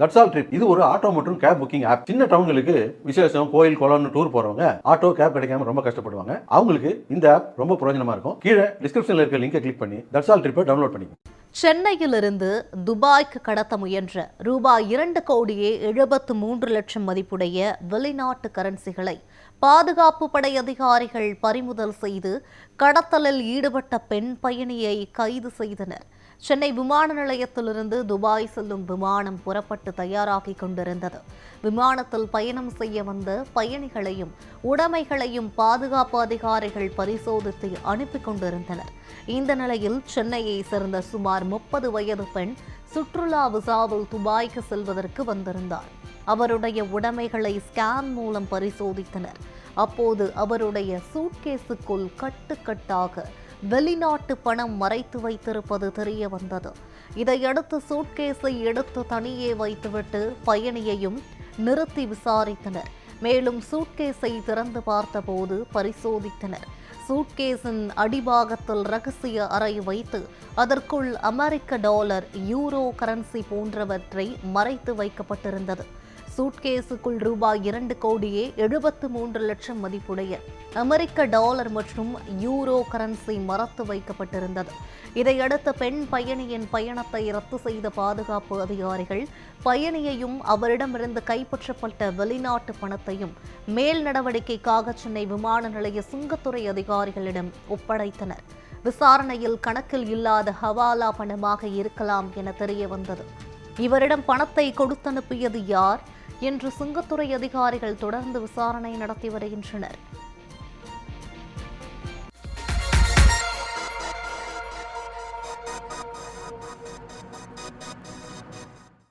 That's all trip இது ஒரு auto மற்றும் கேப் புக்கிங் ஆப் சின்ன டவுன்களுக்கு விசேஷம் கோயில் குளம்னு டூர் போறவங்க ஆட்டோ கேப் கிடைக்காம ரொம்ப கஷ்டப்படுவாங்க. அவங்களுக்கு இந்த ஆப் ரொம்ப பிரயோஜனமா இருக்கும். கீழே டிஸ்கிரிப்ஷன்ல இருக்க லிங்கை கிளிக் பண்ணி தட்ஸ் ஆல் ட்ரிப்பை டவுன்லோட் பண்ணி சென்னையிலிருந்து துபாய்க்கு கடத்த முயன்ற ரூபாய் இரண்டு கோடியே எழுபத்து மூன்று லட்சம் மதிப்புடைய வெளிநாட்டு கரன்சிகளை பாதுகாப்பு படை அதிகாரிகள் பறிமுதல் செய்து கடத்தலில் ஈடுபட்ட பெண் பயணியை கைது செய்தனர். சென்னை விமான நிலையத்திலிருந்து துபாய் செல்லும் விமானம் புறப்பட்டு தயாராகி கொண்டிருந்தது. விமானத்தில் பயணம் செய்ய வந்த பயணிகளையும் உடைமைகளையும் பாதுகாப்பு அதிகாரிகள் பரிசோதித்து அனுப்பி கொண்டிருந்தனர். இந்த நிலையில் சென்னையை சேர்ந்த சுமார் முப்பது வயது பெண் சுற்றுலா விசாவில் துபாய்க்கு செல்வதற்கு வந்திருந்தார். அவருடைய உடைமைகளை ஸ்கேன் மூலம் பரிசோதித்தனர். அப்போது அவருடைய சூட்கேஸுக்குள் கட்டுக்கட்டாக வெளிநாட்டு பணம் மறைத்து வைத்திருப்பது தெரிய வந்தது. இதையடுத்து சூட்கேஸை எடுத்து தனியே வைத்துவிட்டு பயணியையும் நிறுத்தி விசாரித்தனர். மேலும் சூட்கேஸை திறந்து பார்த்தபோது பரிசோதித்தனர். சூட்கேஸின் அடிபாகத்தில் ரகசிய அறை வைத்து அதற்குள் அமெரிக்க டாலர் யூரோ கரன்சி போன்றவற்றை மறைத்து வைக்கப்பட்டிருந்தது. சூட்கேஸுக்குள் ரூபாய் இரண்டு கோடியே எழுபத்து மூன்று லட்சம் மதிப்புடைய அமெரிக்க டாலர் மற்றும் யூரோ கரன்சி மறத்து வைக்கப்பட்டிருந்தது. இதையடுத்து பெண் பயணியின் பயணத்தை ரத்து செய்த பாதுகாப்பு அதிகாரிகள் பயணியையும் அவரிடமிருந்து கைப்பற்றப்பட்ட வெளிநாட்டு பணத்தையும் மேல் நடவடிக்கைக்காக சென்னை விமான நிலைய சுங்கத்துறை அதிகாரிகளிடம் ஒப்படைத்தனர். விசாரணையில் கணக்கில் இல்லாத ஹவாலா பணமாக இருக்கலாம் என தெரிய வந்தது இவரிடம் பணத்தை கொடுத்தனுப்பியது யார்? என்று சுங்கத்துறை அதிகாரிகள் தொடர்ந்து விசாரணை நடத்தி வருகின்றனர்.